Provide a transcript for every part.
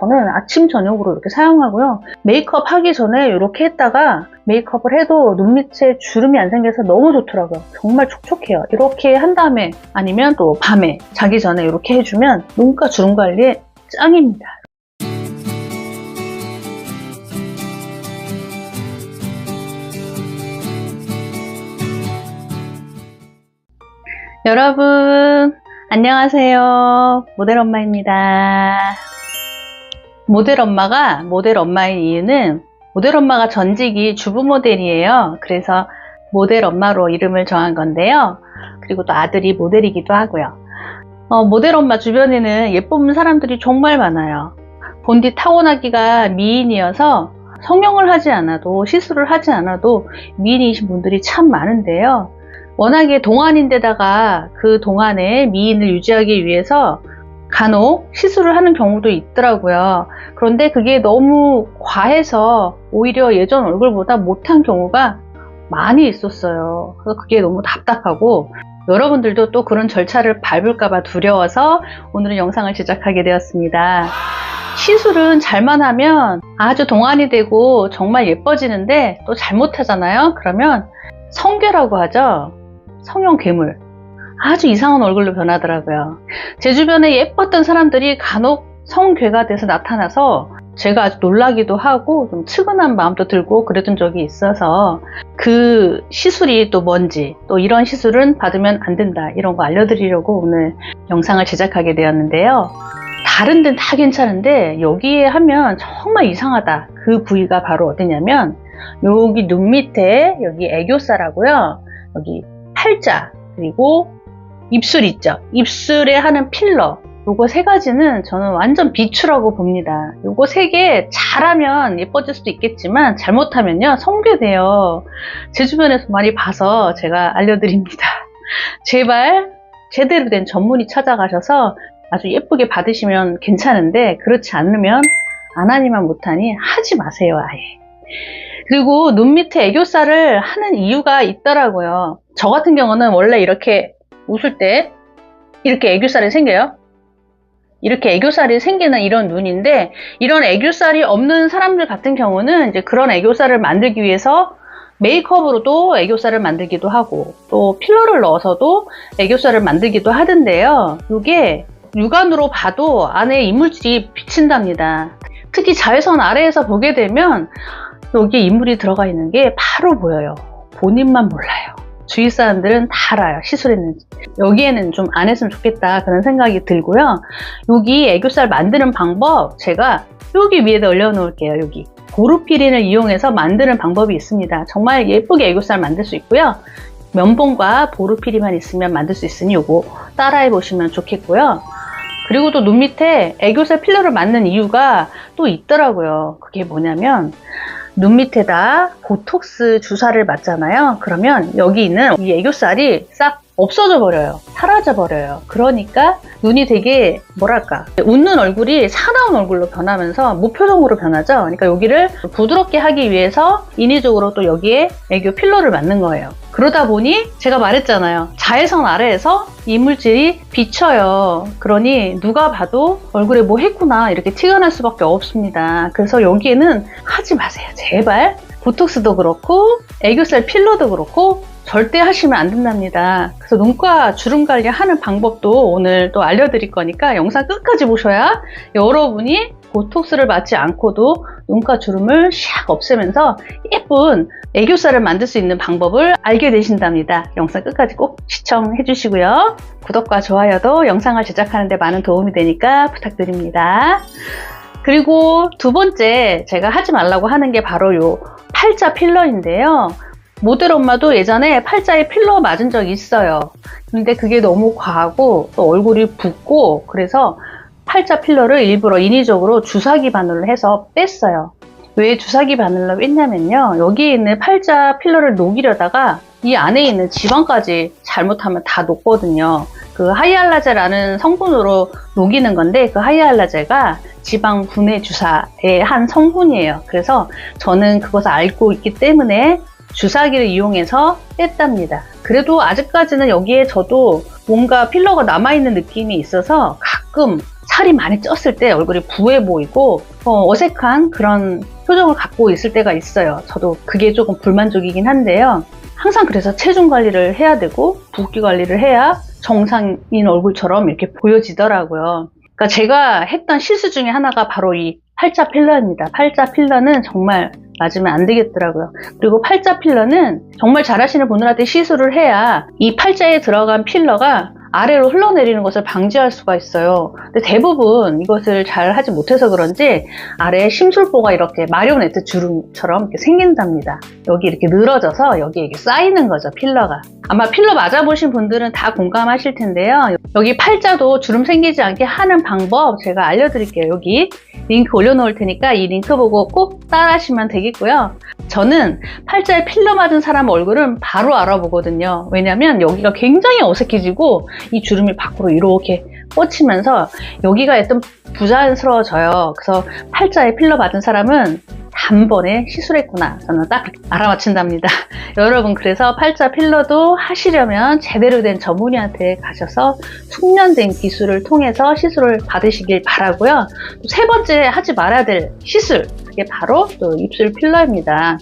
저는 아침 저녁으로 이렇게 사용하고요. 메이크업 하기 전에 이렇게 했다가 메이크업을 해도 눈 밑에 주름이 안 생겨서 너무 좋더라고요. 정말 촉촉해요. 이렇게 한 다음에 아니면 또 밤에 자기 전에 이렇게 해주면 눈가 주름 관리에 짱입니다. 여러분, 안녕하세요. 모델 엄마입니다. 모델 엄마가 모델 엄마인 이유는 모델 엄마가 전직이 주부 모델이에요. 그래서 모델 엄마로 이름을 정한 건데요. 그리고 또 아들이 모델이기도 하고요. 어, 모델 엄마 주변에는 예쁜 사람들이 정말 많아요. 본디 타고나기가 미인이어서 성형을 하지 않아도 시술을 하지 않아도 미인이신 분들이 참 많은데요. 워낙에 동안인데다가 그 동안에 미인을 유지하기 위해서 간혹 시술을 하는 경우도 있더라고요. 그런데 그게 너무 과해서 오히려 예전 얼굴보다 못한 경우가 많이 있었어요. 그래서 그게 너무 답답하고 여러분들도 또 그런 절차를 밟을까봐 두려워서 오늘은 영상을 제작하게 되었습니다. 시술은 잘만 하면 아주 동안이 되고 정말 예뻐지는데 또 잘못하잖아요. 그러면 성괴라고 하죠. 성형 괴물. 아주 이상한 얼굴로 변하더라고요. 제 주변에 예뻤던 사람들이 간혹 성괴가 돼서 나타나서 제가 아주 놀라기도 하고 좀 측은한 마음도 들고 그랬던 적이 있어서 그 시술이 또 뭔지 또 이런 시술은 받으면 안 된다 이런 거 알려드리려고 오늘 영상을 제작하게 되었는데요. 다른 데는 다 괜찮은데 여기에 하면 정말 이상하다. 그 부위가 바로 어디냐면 여기 눈 밑에 여기 애교살하고요. 여기 팔자 그리고 입술 있죠. 입술에 하는 필러 요거 세 가지는 저는 완전 비추라고 봅니다. 요거 세 개 잘하면 예뻐질 수도 있겠지만 잘못하면요 성괴돼요. 제 주변에서 많이 봐서 제가 알려드립니다. 제발 제대로 된 전문의 찾아가셔서 아주 예쁘게 받으시면 괜찮은데 그렇지 않으면 안 하니만 못하니 하지 마세요 아예. 그리고 눈 밑에 애교살을 하는 이유가 있더라고요. 저 같은 경우는 원래 이렇게 웃을 때 이렇게 애교살이 생겨요. 이렇게 애교살이 생기는 이런 눈인데 이런 애교살이 없는 사람들 같은 경우는 이제 그런 애교살을 만들기 위해서 메이크업으로도 애교살을 만들기도 하고 또 필러를 넣어서도 애교살을 만들기도 하던데요. 이게 육안으로 봐도 안에 이물질이 비친답니다. 특히 자외선 아래에서 보게 되면 여기에 이물이 들어가 있는 게 바로 보여요. 본인만 몰라요. 주위 사람들은 다 알아요. 시술했는지. 여기에는 좀 안 했으면 좋겠다. 그런 생각이 들고요. 여기 애교살 만드는 방법 제가 여기 위에다 올려놓을게요. 여기. 보르피린을 이용해서 만드는 방법이 있습니다. 정말 예쁘게 애교살 만들 수 있고요. 면봉과 보르피린만 있으면 만들 수 있으니 요거 따라해 보시면 좋겠고요. 그리고 또 눈 밑에 애교살 필러를 맞는 이유가 또 있더라고요. 그게 뭐냐면 눈 밑에다 보톡스 주사를 맞잖아요. 그러면 여기 있는 이 애교살이 싹 없어져 버려요. 사라져 버려요. 그러니까 눈이 되게 뭐랄까 웃는 얼굴이 사나운 얼굴로 변하면서 무표정으로 변하죠. 그러니까 여기를 부드럽게 하기 위해서 인위적으로 또 여기에 애교 필러를 맞는 거예요. 그러다 보니 제가 말했잖아요. 자외선 아래에서 이물질이 비쳐요. 그러니 누가 봐도 얼굴에 뭐 했구나 이렇게 티가 날 수밖에 없습니다. 그래서 여기에는 하지 마세요. 제발. 보톡스도 그렇고 애교살 필러도 그렇고 절대 하시면 안 된답니다. 그래서 눈가 주름 관리 하는 방법도 오늘 또 알려드릴 거니까 영상 끝까지 보셔야 여러분이 보톡스를 맞지 않고도 눈가 주름을 샥 없애면서 예쁜 애교살을 만들 수 있는 방법을 알게 되신답니다. 영상 끝까지 꼭 시청해 주시고요. 구독과 좋아요도 영상을 제작하는 데 많은 도움이 되니까 부탁드립니다. 그리고 두 번째 제가 하지 말라고 하는 게 바로 요 팔자 필러인데요. 모델 엄마도 예전에 팔자에 필러 맞은 적이 있어요. 근데 그게 너무 과하고 또 얼굴이 붓고 그래서 팔자 필러를 일부러 인위적으로 주사기 바늘로 해서 뺐어요. 왜 주사기 바늘로 뺐냐면요. 여기에 있는 팔자 필러를 녹이려다가 이 안에 있는 지방까지 잘못하면 다 녹거든요. 그 하이알라제라는 성분으로 녹이는 건데 그 하이알라제가 지방 분해 주사의 한 성분이에요. 그래서 저는 그것을 알고 있기 때문에 주사기를 이용해서 뺐답니다. 그래도 아직까지는 여기에 저도 뭔가 필러가 남아있는 느낌이 있어서 가끔 살이 많이 쪘을 때 얼굴이 부해 보이고 어, 어색한 그런 표정을 갖고 있을 때가 있어요. 저도 그게 조금 불만족이긴 한데요. 항상 그래서 체중 관리를 해야 되고 붓기 관리를 해야 정상인 얼굴처럼 이렇게 보여지더라고요. 그러니까 제가 했던 실수 중에 하나가 바로 이 팔자 필러입니다. 팔자 필러는 정말 맞으면 안 되겠더라고요. 그리고 팔자 필러는 정말 잘하시는 분들한테 시술을 해야 이 팔자에 들어간 필러가 아래로 흘러내리는 것을 방지할 수가 있어요. 근데 대부분 이것을 잘 하지 못해서 그런지 아래에 심술보가 이렇게 마리오네트 주름처럼 이렇게 생긴답니다. 여기 이렇게 늘어져서 여기에 이렇게 쌓이는 거죠, 필러가. 아마 필러 맞아보신 분들은 다 공감하실 텐데요. 여기 팔자도 주름 생기지 않게 하는 방법 제가 알려드릴게요. 여기 링크 올려놓을 테니까 이 링크 보고 꼭 따라하시면 되겠고요. 저는 팔자에 필러 맞은 사람 얼굴은 바로 알아보거든요. 왜냐면 여기가 굉장히 어색해지고 이 주름이 밖으로 이렇게 뻗치면서 여기가 약간 부자연스러워져요. 그래서 팔자에 필러 맞은 사람은 단번에 시술했구나. 저는 딱 알아맞힌답니다. 여러분, 그래서 팔자 필러도 하시려면 제대로 된 전문의한테 가셔서 숙련된 기술을 통해서 시술을 받으시길 바라고요. 또세 번째 하지 말아야 될 시술. 그게 바로 또 입술 필러입니다.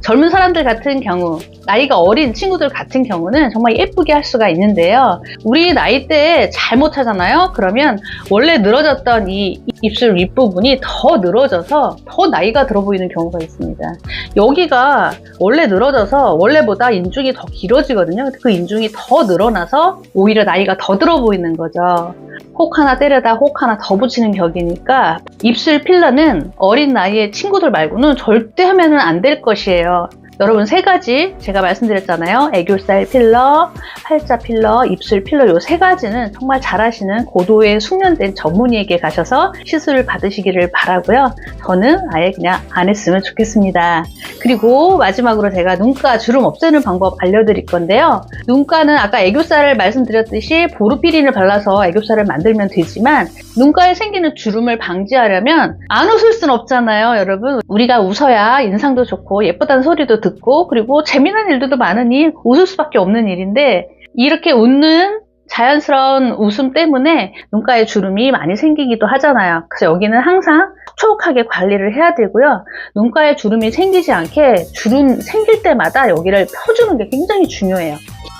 젊은 사람들 같은 경우, 나이가 어린 친구들 같은 경우는 정말 예쁘게 할 수가 있는데요. 우리 나이 때에 잘못 하잖아요? 그러면 원래 늘어졌던 이 입술 윗부분이 더 늘어져서 더 나이가 들어 보이는 경우가 있습니다. 여기가 원래 늘어져서 원래보다 인중이 더 길어지거든요. 그 인중이 더 늘어나서 오히려 나이가 더 들어 보이는 거죠. 혹 하나 때려다 혹 하나 더 붙이는 격이니까 입술 필러는 어린 나이의 친구들 말고는 절대 하면은 안될 것이에요. 여러분 세 가지 제가 말씀드렸잖아요. 애교살 필러, 팔자 필러, 입술 필러 요 세 가지는 정말 잘하시는 고도의 숙련된 전문의에게 가셔서 시술을 받으시기를 바라고요. 저는 아예 그냥 안 했으면 좋겠습니다. 그리고 마지막으로 제가 눈가 주름 없애는 방법 알려드릴 건데요. 눈가는 아까 애교살을 말씀드렸듯이 보르피린을 발라서 애교살을 만들면 되지만 눈가에 생기는 주름을 방지하려면 안 웃을 순 없잖아요, 여러분. 우리가 웃어야 인상도 좋고 예쁘다는 소리도 듣고 그리고 재미난 일들도 많으니 웃을 수밖에 없는 일인데 이렇게 웃는 자연스러운 웃음 때문에 눈가에 주름이 많이 생기기도 하잖아요. 그래서 여기는 항상 촉촉하게 관리를 해야 되고요. 눈가에 주름이 생기지 않게 주름 생길 때마다 여기를 펴주는 게 굉장히 중요해요.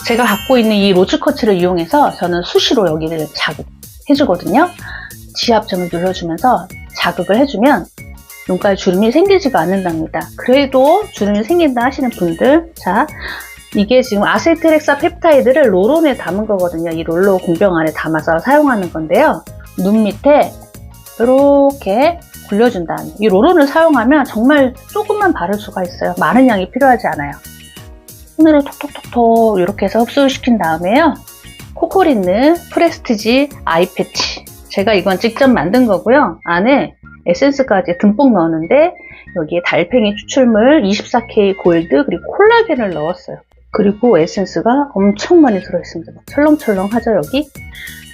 제가 갖고 있는 이 로즈커츠를 이용해서 저는 수시로 여기를 자극해주거든요. 지압점을 눌러주면서 자극을 해주면 눈가에 주름이 생기지가 않는답니다. 그래도 주름이 생긴다 하시는 분들, 자, 이게 지금 아세트렉사 펩타이드를 롤온에 담은 거거든요. 이 롤러 공병 안에 담아서 사용하는 건데요. 눈 밑에 이렇게 굴려준 다음에 이 롤온을 사용하면 정말 조금만 바를 수가 있어요. 많은 양이 필요하지 않아요. 손으로 톡톡톡톡 이렇게 해서 흡수를 시킨 다음에요. 코코린느 프레스티지 아이 패치. 제가 이건 직접 만든 거고요. 안에 에센스까지 듬뿍 넣었는데 여기에 달팽이 추출물 24K 골드 그리고 콜라겐을 넣었어요. 그리고 에센스가 엄청 많이 들어있습니다. 막 철렁철렁 하죠 여기?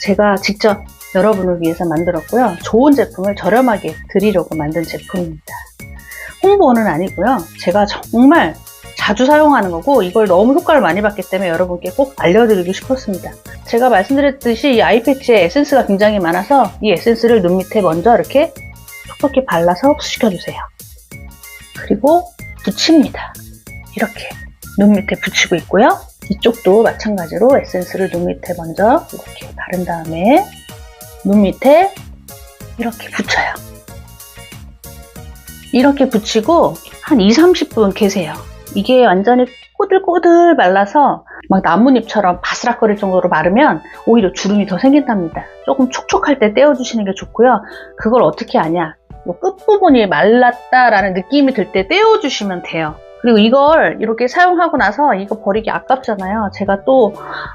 제가 직접 여러분을 위해서 만들었고요. 좋은 제품을 저렴하게 드리려고 만든 제품입니다. 홍보는 아니고요. 제가 정말 자주 사용하는 거고 이걸 너무 효과를 많이 봤기 때문에 여러분께 꼭 알려드리고 싶었습니다. 제가 말씀드렸듯이 이 아이패치에 에센스가 굉장히 많아서 이 에센스를 눈 밑에 먼저 이렇게 톡톡히 발라서 흡수시켜주세요. 그리고 붙입니다. 이렇게 눈 밑에 붙이고 있고요. 이쪽도 마찬가지로 에센스를 눈 밑에 먼저 이렇게 바른 다음에 눈 밑에 이렇게 붙여요. 이렇게 붙이고 한 2, 30분 계세요. 이게 완전히 꼬들꼬들 말라서 막 나뭇잎처럼 바스락거릴 정도로 마르면 오히려 주름이 더 생긴답니다. 조금 촉촉할 때 떼어주시는 게 좋고요. 그걸 어떻게 아냐? 요 끝부분이 말랐다라는 느낌이 들 때 떼어주시면 돼요. 그리고 이걸 이렇게 사용하고 나서 이거 버리기 아깝잖아요. 제가 또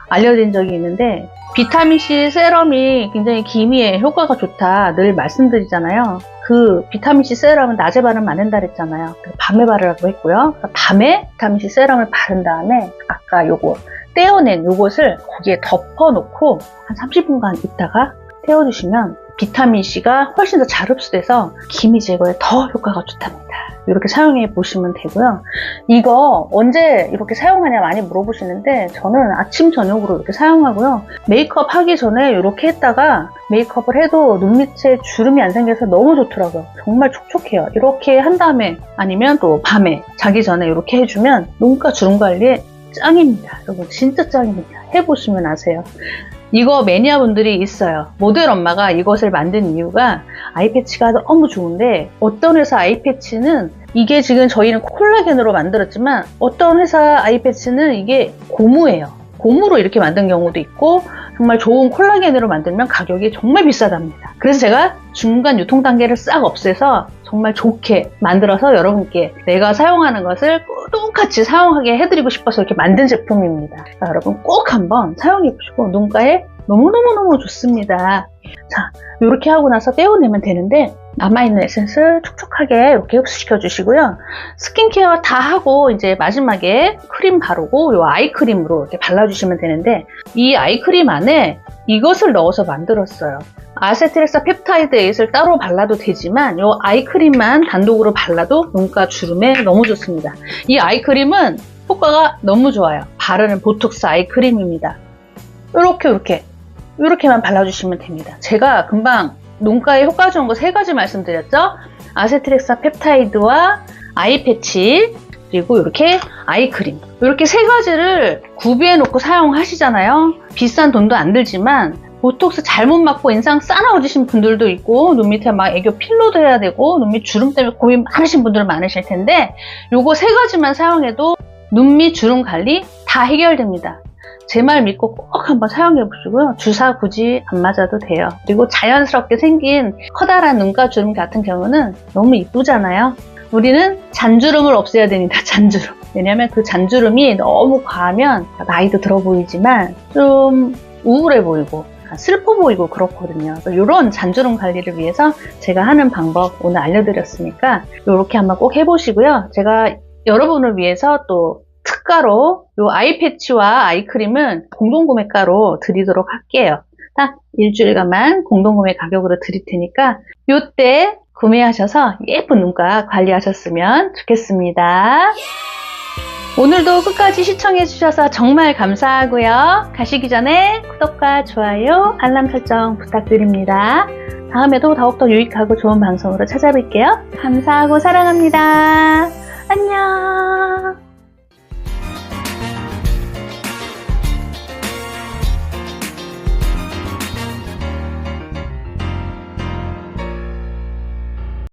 알려드린 적이 있는데 비타민C 세럼이 굉장히 기미에 효과가 좋다 늘 말씀드리잖아요. 그 비타민C 세럼은 낮에 바르면 안 된다 그랬잖아요. 밤에 바르라고 했고요. 그러니까 밤에 비타민C 세럼을 바른 다음에 아까 요거 떼어낸 요것을 거기에 덮어놓고 한 30분간 있다가 떼어주시면 비타민C가 훨씬 더 잘 흡수돼서 기미 제거에 더 효과가 좋답니다. 이렇게 사용해 보시면 되고요. 이거 언제 이렇게 사용하냐 많이 물어보시는데 저는 아침 저녁으로 이렇게 사용하고요. 메이크업 하기 전에 이렇게 했다가 메이크업을 해도 눈 밑에 주름이 안 생겨서 너무 좋더라고요. 정말 촉촉해요. 이렇게 한 다음에 아니면 또 밤에 자기 전에 이렇게 해주면 눈가 주름 관리에 짱입니다. 여러분 진짜 짱입니다. 해보시면 아세요. 이거 매니아분들이 있어요. 모델 엄마가 이것을 만든 이유가 아이패치가 너무 좋은데 어떤 회사 아이패치는 이게 지금 저희는 콜라겐으로 만들었지만 어떤 회사 아이패치는 이게 고무예요. 고무로 이렇게 만든 경우도 있고 정말 좋은 콜라겐으로 만들면 가격이 정말 비싸답니다. 그래서 제가 중간 유통 단계를 싹 없애서 정말 좋게 만들어서 여러분께 내가 사용하는 것을 똑같이 사용하게 해드리고 싶어서 이렇게 만든 제품입니다. 자, 여러분 꼭 한번 사용해 보시고 눈가에 너무너무너무 좋습니다. 자, 이렇게 하고 나서 떼어내면 되는데 남아있는 에센스 촉촉하게 이렇게 흡수시켜 주시고요. 스킨케어 다 하고 이제 마지막에 크림 바르고 이 아이크림으로 이렇게 발라주시면 되는데 이 아이크림 안에 이것을 넣어서 만들었어요. 아세트렉사 펩타이드 에잇을 따로 발라도 되지만 이 아이크림만 단독으로 발라도 눈가 주름에 너무 좋습니다. 이 아이크림은 효과가 너무 좋아요. 바르는 보톡스 아이크림입니다. 이렇게 이렇게 이렇게만 발라주시면 됩니다. 제가 금방 눈가에 효과 좋은 거 세 가지 말씀드렸죠? 아세트렉사 펩타이드와 아이 패치 그리고 이렇게 아이크림 이렇게 세 가지를 구비해 놓고 사용하시잖아요. 비싼 돈도 안 들지만 보톡스 잘못 맞고 인상 싸나워지신 분들도 있고 눈 밑에 막 애교 필러도 해야 되고 눈 밑 주름 때문에 고민 많으신 분들 많으실 텐데 요거 세 가지만 사용해도 눈 밑 주름 관리 다 해결됩니다. 제 말 믿고 꼭 한번 사용해 보시고요. 주사 굳이 안 맞아도 돼요. 그리고 자연스럽게 생긴 커다란 눈가 주름 같은 경우는 너무 이쁘잖아요. 우리는 잔주름을 없애야 됩니다. 잔주름. 왜냐면 그 잔주름이 너무 과하면 나이도 들어 보이지만 좀 우울해 보이고 슬퍼 보이고 그렇거든요. 이런 잔주름 관리를 위해서 제가 하는 방법 오늘 알려드렸으니까 이렇게 한번 꼭 해보시고요. 제가 여러분을 위해서 또 특가로 이 아이 패치와 아이크림은 공동구매가로 드리도록 할게요. 딱 일주일간만 공동구매 가격으로 드릴 테니까 이때 구매하셔서 예쁜 눈가 관리하셨으면 좋겠습니다. 오늘도 끝까지 시청해주셔서 정말 감사하고요. 가시기 전에 구독과 좋아요, 알람 설정 부탁드립니다. 다음에도 더욱더 유익하고 좋은 방송으로 찾아뵐게요. 감사하고 사랑합니다. 안녕.